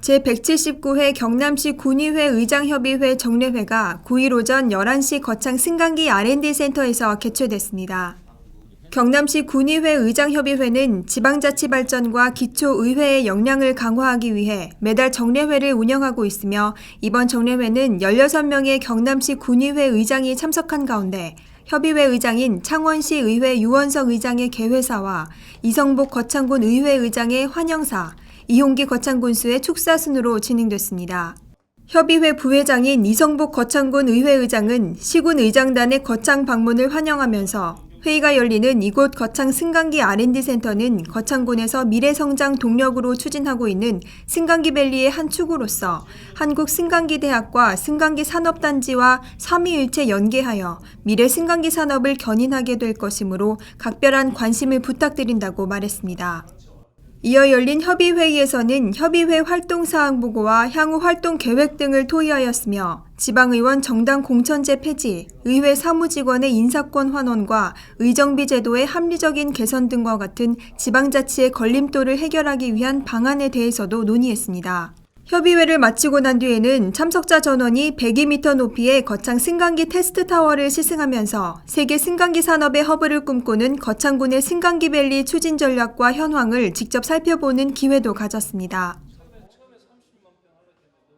제179회 경남시 군의회 의장협의회 정례회가 9일 오전 11시 거창 승강기 R&D 센터에서 개최됐습니다. 경남시 군의회 의장협의회는 지방자치 발전과 기초의회의 역량을 강화하기 위해 매달 정례회를 운영하고 있으며 이번 정례회는 16명의 경남시 군의회 의장이 참석한 가운데 협의회 의장인 창원시 의회 유원석 의장의 개회사와 이성복 거창군 의회 의장의 환영사, 이홍기 거창군수의 축사 순으로 진행됐습니다. 협의회 부회장인 이성복 거창군 의회의장은 시군 의장단의 거창 방문을 환영하면서 회의가 열리는 이곳 거창 승강기 R&D 센터는 거창군에서 미래 성장 동력으로 추진하고 있는 승강기 밸리의 한 축으로서 한국 승강기 대학과 승강기 산업 단지와 삼위일체 연계하여 미래 승강기 산업을 견인하게 될 것이므로 각별한 관심을 부탁드린다고 말했습니다. 이어 열린 협의회의에서는 협의회 활동 사항 보고와 향후 활동 계획 등을 토의하였으며 지방의원 정당 공천제 폐지, 의회 사무직원의 인사권 환원과 의정비 제도의 합리적인 개선 등과 같은 지방자치의 걸림돌을 해결하기 위한 방안에 대해서도 논의했습니다. 협의회를 마치고 난 뒤에는 참석자 전원이 102m 높이의 거창 승강기 테스트 타워를 시승하면서 세계 승강기 산업의 허브를 꿈꾸는 거창군의 승강기 밸리 추진 전략과 현황을 직접 살펴보는 기회도 가졌습니다.